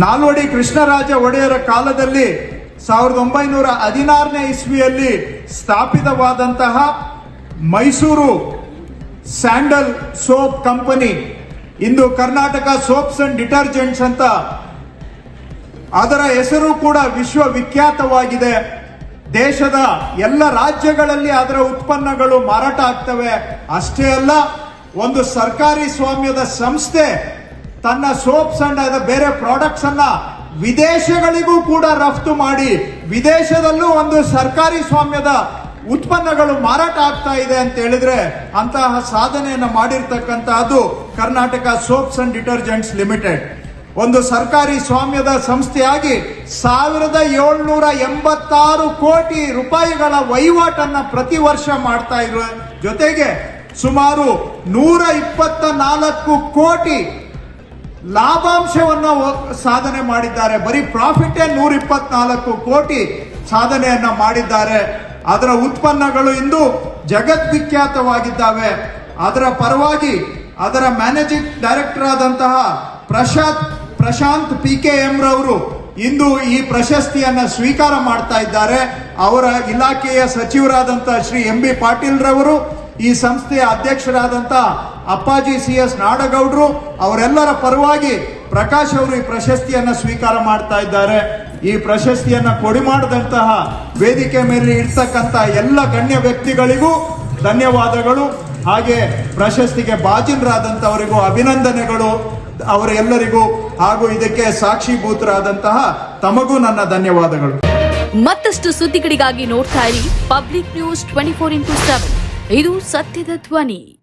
ನಾಲ್ವಡಿ ಕೃಷ್ಣರಾಜ ಒಡೆಯರ ಕಾಲದಲ್ಲಿ ಸಾವಿರದ ಒಂಬೈನೂರ ಹದಿನಾರನೇ ಇಸ್ವಿಯಲ್ಲಿ ಸ್ಥಾಪಿತವಾದಂತಹ ಮೈಸೂರು ಸ್ಯಾಂಡಲ್ ಸೋಪ್ ಕಂಪನಿ, ಇಂದು ಕರ್ನಾಟಕ ಸೋಪ್ಸ್ ಅಂಡ್ ಡಿಟರ್ಜೆಂಟ್ಸ್ ಅಂತ ಅದರ ಹೆಸರು ಕೂಡ ವಿಶ್ವವಿಖ್ಯಾತವಾಗಿದೆ. ದೇಶದ ಎಲ್ಲ ರಾಜ್ಯಗಳಲ್ಲಿ ಅದರ ಉತ್ಪನ್ನಗಳು ಮಾರಾಟ ಆಗ್ತವೆ. ಅಷ್ಟೇ ಅಲ್ಲ, ಒಂದು ಸರ್ಕಾರಿ ಸ್ವಾಮ್ಯದ ಸಂಸ್ಥೆ ತನ್ನ ಸೋಪ್ಸ್ ಅಂಡ್ ಅದ ಬೇರೆ ಪ್ರಾಡಕ್ಟ್ಸ್ ಅನ್ನ ವಿದೇಶಗಳಿಗೂ ಕೂಡ ರಫ್ತು ಮಾಡಿ, ವಿದೇಶದಲ್ಲೂ ಒಂದು ಸರ್ಕಾರಿ ಸ್ವಾಮ್ಯದ ಉತ್ಪನ್ನಗಳು ಮಾರಾಟ ಆಗ್ತಾ ಇದೆ ಅಂತ ಹೇಳಿದ್ರೆ ಅಂತಹ ಸಾಧನೆಯನ್ನು ಮಾಡಿರ್ತಕ್ಕಂತಹದ್ದು Karnataka soaps and detergents limited. ಒಂದು ಸರ್ಕಾರಿ ಸ್ವಾಮ್ಯದ ಸಂಸ್ಥೆಯಾಗಿ ಸಾವಿರದ ಏಳ್ನೂರ ಎಂಬತ್ತಾರು ಕೋಟಿ ರೂಪಾಯಿಗಳ ವಹಿವಾಟನ್ನ ಪ್ರತಿ ವರ್ಷ ಮಾಡ್ತಾ ಇರುವ ಜೊತೆಗೆ ಸುಮಾರು ನೂರ ಇಪ್ಪತ್ತ ನಾಲ್ಕು ಕೋಟಿ ಲಾಭಾಂಶವನ್ನು ಸಾಧನೆ ಮಾಡಿದ್ದಾರೆ. ಬರೀ ಪ್ರಾಫಿಟೇ ನೂರ ಇಪ್ಪತ್ನಾಲ್ಕು ಕೋಟಿ ಸಾಧನೆಯನ್ನ ಮಾಡಿದ್ದಾರೆ. ಅದರ ಉತ್ಪನ್ನಗಳು ಇಂದು ಜಗದ್ವಿಖ್ಯಾತವಾಗಿದ್ದಾವೆ ಅದರ ಪರವಾಗಿ ಅದರ ಮ್ಯಾನೇಜಿಂಗ್ ಡೈರೆಕ್ಟರ್ ಆದಂತಹ Prashant Prashant P K M ರವರು ಇಂದು ಈ ಪ್ರಶಸ್ತಿಯನ್ನ ಸ್ವೀಕಾರ ಮಾಡ್ತಾ ಇದ್ದಾರೆ. ಅವರ ಇಲಾಖೆಯ ಸಚಿವರಾದಂತಹ ಶ್ರೀ ಎಂ ಬಿ ಪಾಟೀಲ್ ರವರು, ಈ ಸಂಸ್ಥೆಯ ಅಧ್ಯಕ್ಷರಾದಂತ ಅಪ್ಪಾಜಿ ಸಿ ಎಸ್ ನಾಡಗೌಡರು ಅವರೆಲ್ಲರ ಪರವಾಗಿ ಪ್ರಕಾಶ್ ಅವರು ಈ ಪ್ರಶಸ್ತಿಯನ್ನ ಸ್ವೀಕಾರ ಮಾಡ್ತಾ ಇದ್ದಾರೆ. ಈ ಪ್ರಶಸ್ತಿಯನ್ನ ಕೊಡಿ ಮಾಡಿದಂತಹ ವೇದಿಕೆ ಮೇಲೆ ಇರ್ತಕ್ಕಂಥ ಎಲ್ಲ ಗಣ್ಯ ವ್ಯಕ್ತಿಗಳಿಗೂ ಧನ್ಯವಾದಗಳು. ಹಾಗೆ ಪ್ರಶಸ್ತಿಗೆ ಬಾಜಿನರಾದಂತವರಿಗೂ ಅಭಿನಂದನೆಗಳು. ಅವರೆಲ್ಲರಿಗೂ ಹಾಗೂ ಇದಕ್ಕೆ ಸಾಕ್ಷಿಭೂತರಾದಂತಹ ತಮಗೂ ನನ್ನ ಧನ್ಯವಾದಗಳು. ಮತ್ತಷ್ಟು ಸುದ್ದಿಗಳಿಗಾಗಿ ನೋಡ್ತಾ ಇರಿ public news twenty four into seven. ಇದು ಸತ್ಯದ ಧ್ವನಿ.